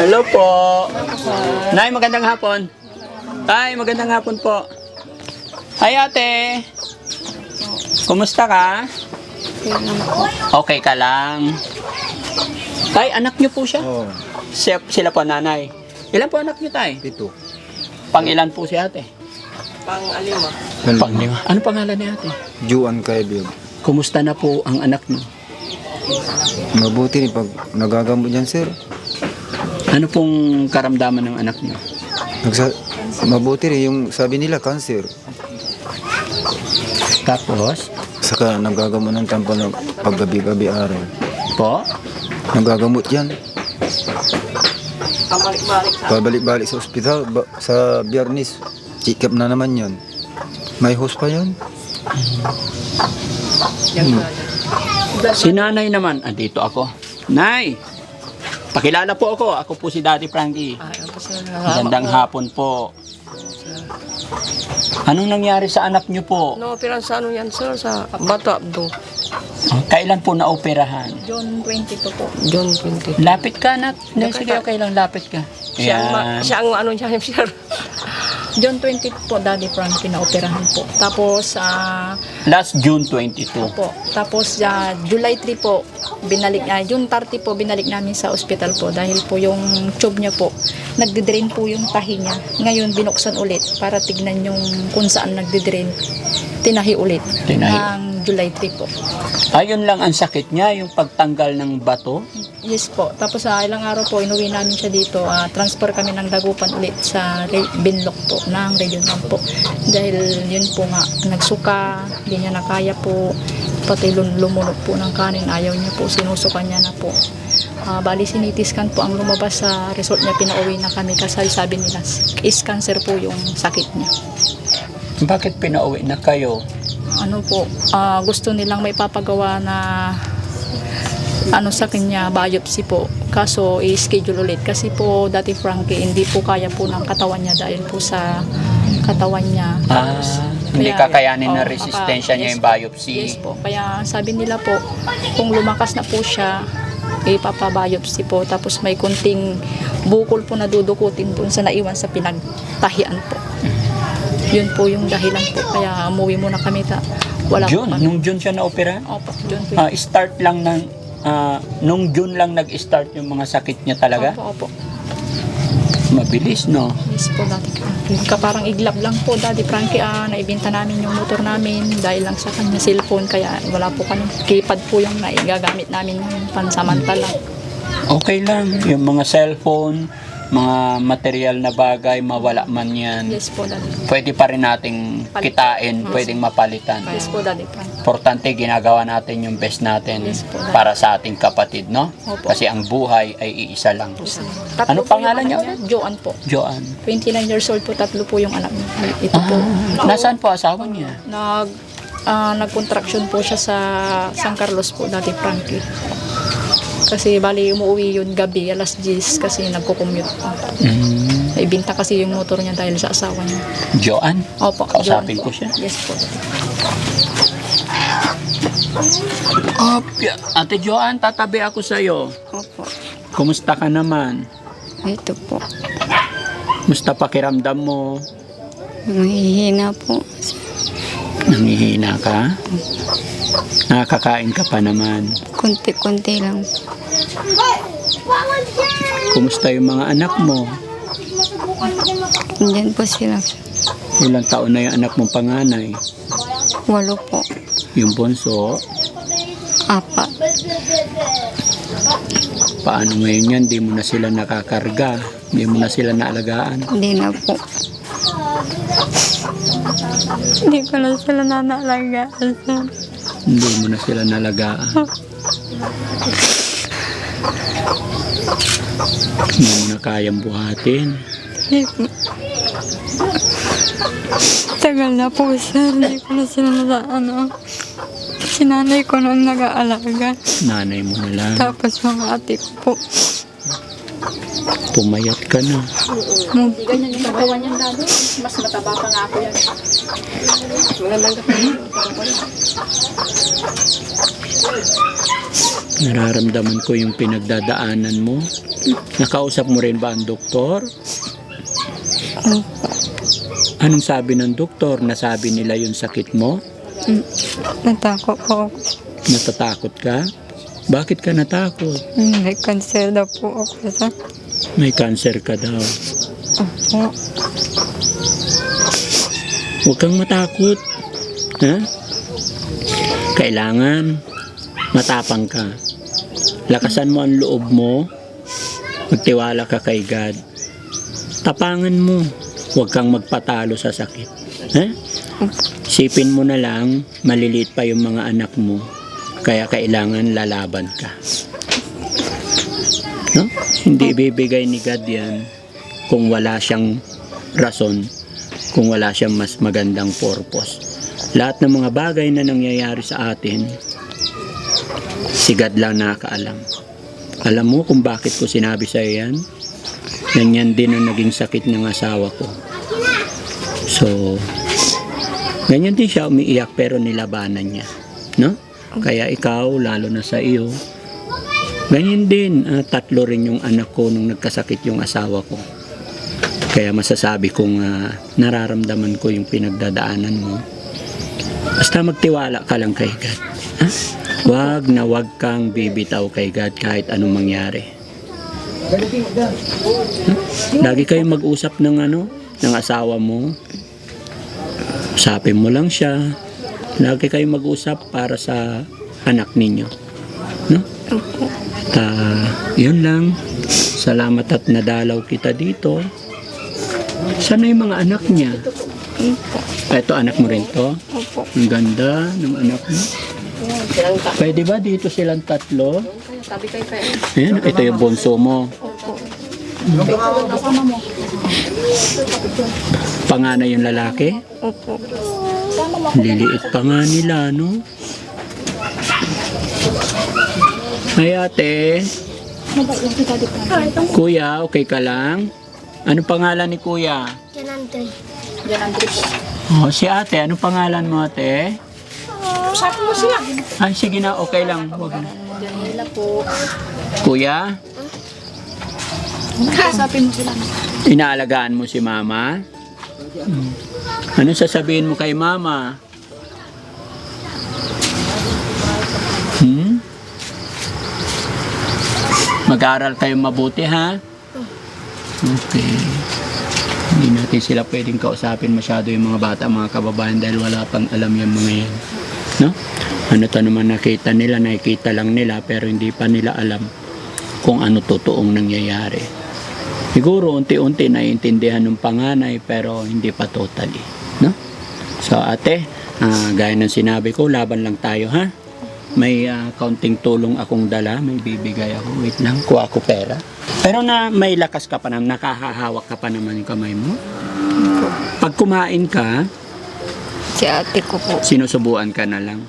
Hello po. Nay, magandang hapon. Tay, magandang hapon po. Hi ate. Kumusta ka? Okay ka lang. Tay, anak niyo po siya? Oo, Siya, sila po nanay. Ilan po anak niyo tay? pito. Pang ilan po si ate? Yan, Pang lima. Ano pangalan ni ate? Juan Kaibig. Kumusta na po ang anak niyo? Mabuti rin pag nagagamot yan, sir. Ano pong karamdaman ng anak niyo? Nagsa mabuti rin yung sabi nila, cancer. Tapos, Saka nagagamot ng tampa ng paggabi-gabi araw. po, Nagagamot yan. Pabalik-balik sa ospital, ba- sa biyernes. Check up na naman yan. May host pa yan. Si nanay naman, andito ako. Nay, pakilala po ako. Ako po si Daddy Frankie. Magandang hapon po. Anong nangyari sa anak niyo po? No, pero sa ano yan, sir? Sa Bato Abdo. Kailan po naoperahan? June 22 po. John 20. Lapit ka, anak. Nay, sige, okay lang, lapit ka. Siya ang, ma- Yan. siya ang ano niya, sir. June 20 po, Daddy Frankie na operahan po. Tapos, ah, Last June 22. po. Tapos, ah, July 3 po, binalik, ah, June 30 po, binalik namin sa ospital po. Dahil po yung tube niya po, nagdidrain po yung tahi niya. Ngayon, binuksan ulit para tignan yung kung saan nagdidrain. Tinahi ulit. Tinahi. Ng July 3 po. Ayun lang ang sakit niya, yung pagtanggal ng bato. Yes po. Tapos sa ilang araw po, inuwi namin siya dito. ah, transfer kami ng dagupan ulit sa Binlock po, ng Region 1 po. Dahil yun po nga, nagsuka, hindi niya nakaya po. Pati lum- lumunok po ng kanin, ayaw niya po, sinusukan niya na po. Ah, bali sinitiskan po ang lumabas sa result niya, pinauwi na kami kasi sabi nila, is cancer po yung sakit niya. Bakit pinauwi na kayo? Ano po, ah, gusto nilang may papagawa na ano sa kanya, biopsy po. Kaso, i-schedule ulit. Kasi po, dati Frankie, hindi po kaya po ng katawan niya dahil po sa katawan niya. Ah, hindi Kaya- kakayanin oh, resistensya kaka- niya yes yung po. biopsy. Yes po. Kaya sabi nila po, kung lumakas na po siya, ipapabiopsy po. Tapos may kunting bukol po na dudukutin po sa naiwan sa pinagtahian po. Yun po yung dahilan po. Kaya umuwi muna kami. Ta. Wala June, kami. nung June siya na-opera? Opo, June po. Ah, start lang ng ah, nung June lang nag-start yung mga sakit niya talaga. Opo, opo. Mabilis, no? Yes po, Frankie. Ka parang iglap lang po, Daddy Frankie. Ah, naibenta namin yung motor namin dahil lang sa kanya cellphone. Kaya wala po kami. Keypad po yung naigagamit namin pansamantala. Okay lang. Yung mga cellphone, mga material na bagay, mawala man yan. Yes po, Daddy. Pwede pa rin nating kitain, pwedeng mapalitan. Yes po, Daddy. Importante, ginagawa natin yung best natin Yes po. para sa ating kapatid, no? Opo. Kasi ang buhay ay iisa lang. Tatlo Ano po pangalan niya anak Joanne po. Joanne. 29 years old po, tatlo po yung anak niya. Ito po. Ah, nasaan po asawa niya? Nag, ah, nag-contraction po siya sa San Carlos po, Daddy Frankie. Kasi bali umuwi yun gabi, alas 10 kasi nagko-commute po. Mm, Naibinta kasi yung motor niya dahil sa asawa niya. Joanne? Opo. Kausapin Joanne ko po. siya. Yes po. Opya. Ate Joanne, tatabi ako sa'yo. Opo. Kumusta ka naman? Ito po. Musta pakiramdam mo? Mahihina po. Nangihina ka? Nakakain ka pa naman. Kunti-kunti lang. Kumusta yung mga anak mo? Diyan po sila. Ilang taon na yung anak mong panganay? Walo po. Yung bunso, Apa. paano ngayon yan? Di mo na sila nakakarga. Di mo na sila naalagaan. Hindi na po. Hindi ko na sila nanalagaan. sir. Hindi mo na sila nalagaan. Hindi mo na kayang buhatin. Hindi po. Tagal na po sir. Hindi ko na sila nasa ano. Sinanay ko nang nag-aalaga. Nanay mo na lang. Tapos mga ate ko po. Pumayat ka na. Hindi ganyan yung katawan niyan dati. Mas mataba pa nga ako yan. Nararamdaman ko yung pinagdadaanan mo. Nakausap mo rin ba ang doktor? Anong sabi ng doktor? Nasabi nila yung sakit mo? Natakot po ako. Natatakot ka? Bakit ka natakot? May cancer daw po ako sa May cancer ka daw. Opo. Huwag kang matakot. Ha? Kailangan matapang ka. Lakasan mo ang loob mo. Magtiwala ka kay God. Tapangan mo. Huwag kang magpatalo sa sakit. Ha? Sipin mo na lang, maliliit pa yung mga anak mo. Kaya kailangan lalaban ka. No? Hindi ibibigay ni God yan kung wala siyang rason, kung wala siyang mas magandang purpose. Lahat ng mga bagay na nangyayari sa atin, si God lang nakakaalam. Alam mo kung bakit ko sinabi sa yan? Ganyan din ang naging sakit ng asawa ko. So, ganyan din siya umiiyak pero nilabanan niya. No? Kaya ikaw, lalo na sa iyo, ganyan din. ah, tatlo rin yung anak ko nung nagkasakit yung asawa ko. Kaya masasabi kong ah, nararamdaman ko yung pinagdadaanan mo. Basta magtiwala ka lang kay God. Ha? Wag na wag kang bibitaw kay God kahit anong mangyari. Lagi kayong mag-usap ng ano, ng asawa mo. Usapin mo lang siya. Lagi kayong mag-usap para sa anak ninyo. No? Ta, yun lang. Salamat at nadalaw kita dito. Sana yung mga anak niya? Ito, anak mo rin to? Ang ganda ng anak mo. Pwede ba dito silang tatlo? Sabi kay Pe. Ayan, ito yung bunso mo. Panganay yung lalaki? Opo. Liliit pa nga nila, no? Ay ate, kuya, okay ka lang? Anong pangalan ni kuya? Yan ang drip. Oh, si ate, anong pangalan mo ate? Sabi mo siya. Ay, sige na, okay lang. Huwag na. Janila po. Kuya, Sabi mo sila. inaalagaan mo si mama? Hmm. Ano sasabihin mo kay mama? Hmm? Mag-aral kayo mabuti, ha? Okay. Hindi natin sila pwedeng kausapin masyado yung mga bata, mga kababayan dahil wala pang alam yung mga yan. No? Ano to naman nakita nila, nakikita lang nila pero hindi pa nila alam kung ano totoong nangyayari. Siguro unti-unti naiintindihan ng panganay pero hindi pa totally. No? So ate, ah, gaya ng sinabi ko, laban lang tayo ha. May ah, kaunting tulong akong dala, may bibigay ako. Wait lang, kuha ko pera. Pero na may lakas ka pa naman, nakahahawak ka pa naman yung kamay mo. Pag kumain ka, Si ate ko po. sinusubuan ka na lang.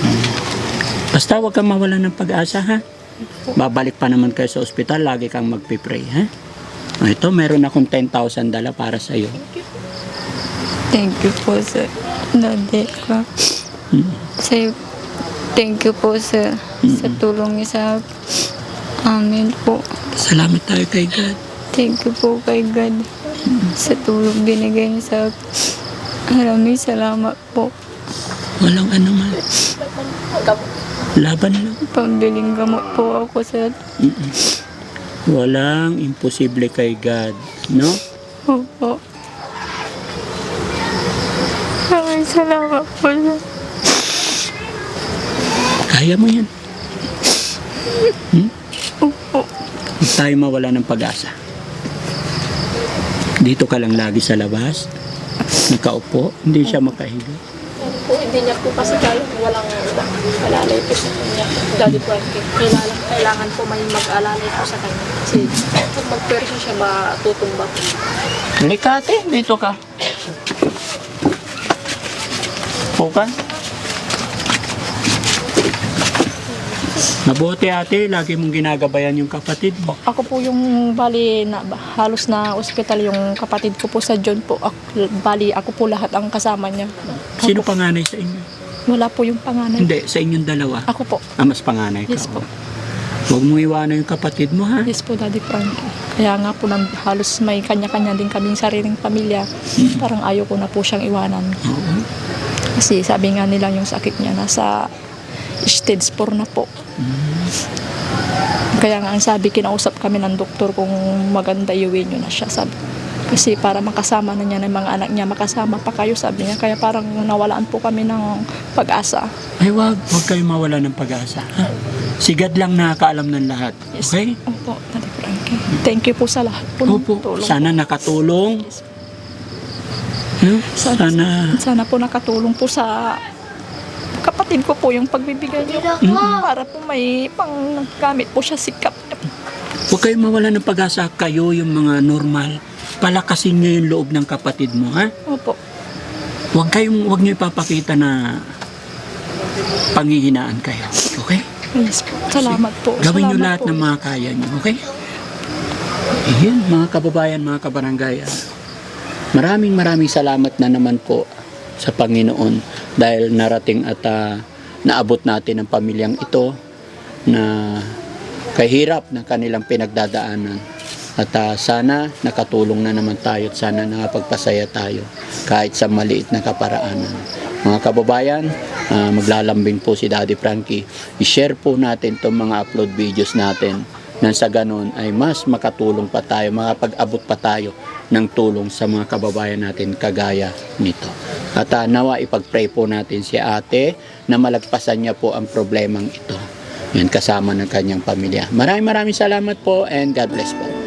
Hmm. Basta huwag kang mawala ng pag-asa ha. Babalik pa naman kayo sa ospital, lagi kang magpipray ha. Ah, Ito, meron akong 10,000 dala para sa iyo. Thank you po sa daddy ko. Sa, thank you po sa, sa tulong niya sa amin po. Salamat tayo kay God. Thank you po kay God sa tulong binigay niya sa Maraming salamat po. Walang anuman. Laban lang. Pambiling gamot po ako sa Mm-mm. Walang imposible kay God. No? Opo. Maraming salamat po sa Kaya mo yan. Hmm? Opo. Huwag tayo mawala ng pag-asa. Dito ka lang lagi sa labas. Nakaupo. Hindi siya makahiga. Po, hindi niya po kasi kaya walang alalay po sa kanya. Daddy Frankie. Kailangan, kailangan po may mag-alalay po sa kanya. Kasi pag mag-perso siya, matutumba po. Likate, dito ka. Pukan. Mabuti ate, lagi mong ginagabayan yung kapatid mo. Ako po yung bali na halos na ospital yung kapatid ko po sa John po. Ako, bali ako po lahat ang kasama niya. Sino Ako, panganay sa inyo? Wala po yung panganay. Hindi, sa inyong dalawa. Ako po. Ah, mas panganay ka. Yes po. Huwag mo iwanan yung kapatid mo ha. Yes po, Daddy Frankie. Kaya nga po, nang, halos may kanya-kanya din kaming sariling pamilya. Parang ayaw ko na po siyang iwanan. Oo. Kasi sabi nga nila yung sakit niya nasa stage 4 na po. Kaya nga ang sabi, kinausap kami ng doktor kung maganda iuwi niyo na siya. Sabi. Kasi para makasama na niya ng mga anak niya, makasama pa kayo, sabi niya. Kaya parang nawalaan po kami ng pag-asa. Ay wag, wag kayo mawala ng pag-asa. Ha? Sigad lang nakakaalam ng lahat. Yes. Okay? Opo, Daddy Frankie. Thank you po sa lahat po Opo, tulong. sana nakatulong. Yes. No? Sana, Sana, sana po nakatulong po sa kapatid ko po yung pagbibigay niyo. Para po may panggamit po siya sikap. huwag kayo mawala ng pag-asa. Kayo yung mga normal. Palakasin niyo yung loob ng kapatid mo, ha? Opo. Huwag kayong, huwag niyo ipapakita na panghihinaan kayo. Okay? Yes po. Salamat po. Gawin niyo Salamat lahat po. ng mga kaya niyo, okay? Iyan, mga kababayan, mga kabarangay. ah, Maraming maraming salamat na naman po sa Panginoon dahil narating at ah, naabot natin ang pamilyang ito na kahirap ng kanilang pinagdadaanan. At ah, sana nakatulong na naman tayo at sana nakapagpasaya tayo kahit sa maliit na kaparaanan. Mga kababayan, ah, maglalambing po si Daddy Frankie. I-share po natin itong mga upload videos natin nang sa ganun ay mas makatulong pa tayo, makapag-abot pa tayo ng tulong sa mga kababayan natin kagaya nito. At ah, nawa ipag-pray po natin si ate na malagpasan niya po ang problemang ito. Yan kasama ng kanyang pamilya. Maraming maraming salamat po and God bless po.